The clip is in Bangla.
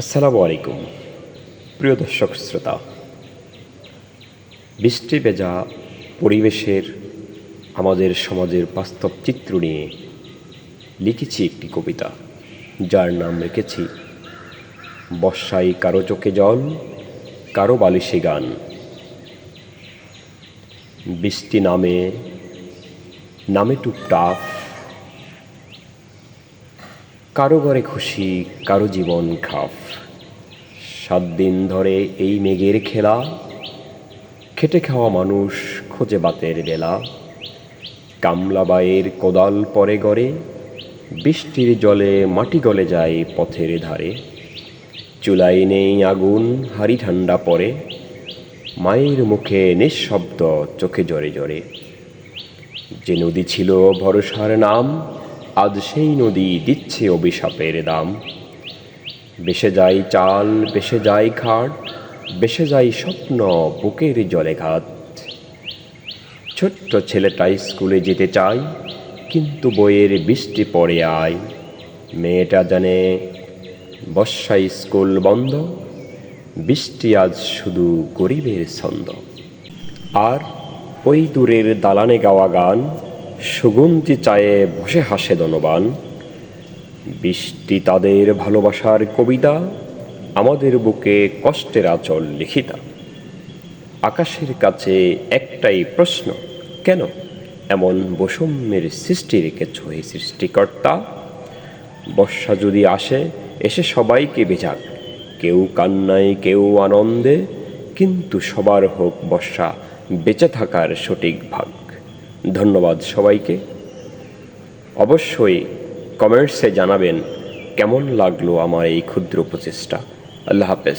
আসসালামু আলাইকুম। প্রিয় দর্শক, শ্রোতা, বৃষ্টি ভেজা পরিবেশের আমাদের সমাজের বাস্তব চিত্র নিয়ে লিখেছি একটি কবিতা, যার নাম রেখেছি, বর্ষায় কারও চোখে জল, কারও বালিশে গান। বৃষ্টি নামে নামে টুপটাপ কারও ঘরে খুশি, কারও জীবন খাফ। সাত দিন ধরে এই মেঘের খেলা, খেটে খাওয়া মানুষ খোঁজে বাতের বেলা। কামলাবাইয়ের কোদাল পরে গড়ে, বৃষ্টির জলে মাটি গলে যায় পথের ধারে। চুলাই নেই আগুন, হাড়ি ঠান্ডা পড়ে, মায়ের মুখে নিঃশব্দ চোখে জরে জরে। যে নদী ছিল ভরসার নাম আজ সেই নদী দিচ্ছে অভিশাপের দাম। বেসে যায় চাল, বেসে যায় খাট, বেসে যায় স্বপ্ন বুকের জলে ঘাত। ছোট্ট ছেলেটা স্কুলে যেতে চায়, কিন্তু বইয়ের বৃষ্টি পড়ে আয়। মেয়েটা জানে বর্ষায় স্কুল বন্ধ, বৃষ্টি আজ শুধু গরিবের ছন্দ। আর ওই দূরের দালানে গাওয়া গান সুগন্ধি চায়ে বসে হাসে দনবান বৃষ্টি তাদের ভালোবাসার কবিতা, আমাদের বুকে কষ্টের আচল লিখিতা। আকাশের কাছে একটাই প্রশ্ন, কেন এমন বৈষম্যের সৃষ্টি রেখেছ এই সৃষ্টিকর্তা? বর্ষা যদি আসে, এসে সবাইকে বেজাক কেউ কান্নায়, কেউ আনন্দে, কিন্তু সবার হোক বর্ষা বেঁচে থাকার সঠিক ভাগ। ধন্যবাদ সবাইকে। অবশ্যই কমেন্টসে জানাবেন কেমন লাগল আমার এই ক্ষুদ্র প্রচেষ্টা। আল্লাহ হাফেজ।